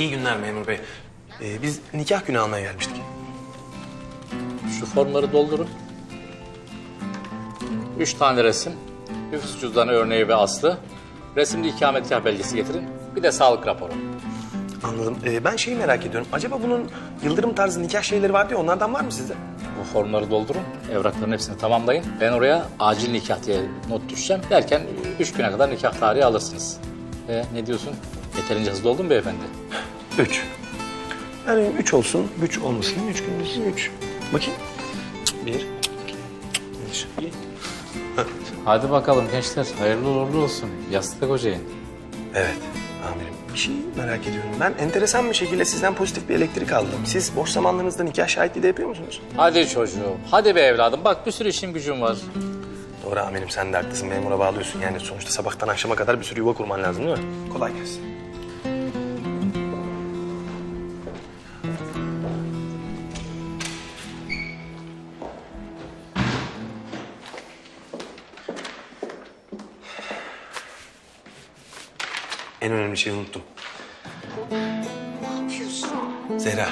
İyi günler memur bey. Ee, biz nikah günü almaya gelmiştik. Şu formları doldurun. Üç tane resim, nüfus cüzdanı örneği ve aslı, resimli ikametgah belgesi getirin, bir de sağlık raporu. Anladım. Ee, ben şeyi merak ediyorum. Acaba bunun yıldırım tarzı nikah şeyleri vardı ya onlardan var mı sizde? Bu formları doldurun, evrakların hepsini tamamlayın. Ben oraya acil nikah diye not düşeceğim. Derken üç güne kadar nikah tarihi alırsınız. E, ne diyorsun? Yeterince hızlı oldun beyefendi? Üç. Yani üç olsun, güç olmasın. Üç gündüz üç. Bakayım. Bir, iki, üç. İyi. Hadi bakalım gençler, hayırlı uğurlu olsun. Yastık hocayın. Evet amirim. Bir şey merak ediyorum. Ben enteresan bir şekilde sizden pozitif bir elektrik aldım. Siz boş zamanlarınızda nikah şahitliği de yapıyor musunuz? Hadi çocuğum, hadi be evladım. Bak bir sürü işim gücüm var. Doğru amirim sen de haklısın. Memura bağlıyorsun. Yani sonuçta sabahtan akşama kadar bir sürü yuva kurman lazım değil mi? Kolay gelsin. En önemli şeyi unuttum. Zehra.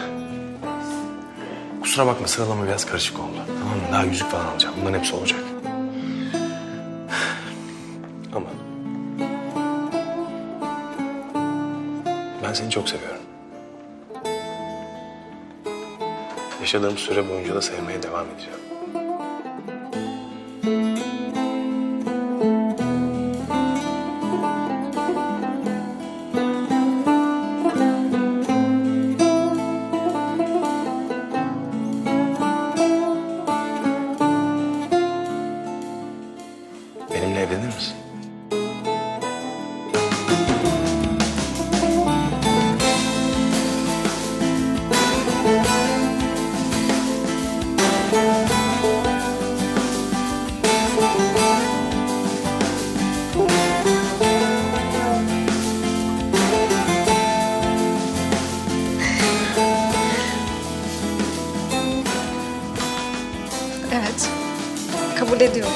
Kusura bakma sıralama biraz karışık oldu. Tamam mı? Daha yüzük falan alacağım. Bunların hepsi olacak. Ama... Ben seni çok seviyorum. Yaşadığım süre boyunca da sevmeye devam edeceğim. Benimle evlenir misin? Evet. Kabul ediyorum.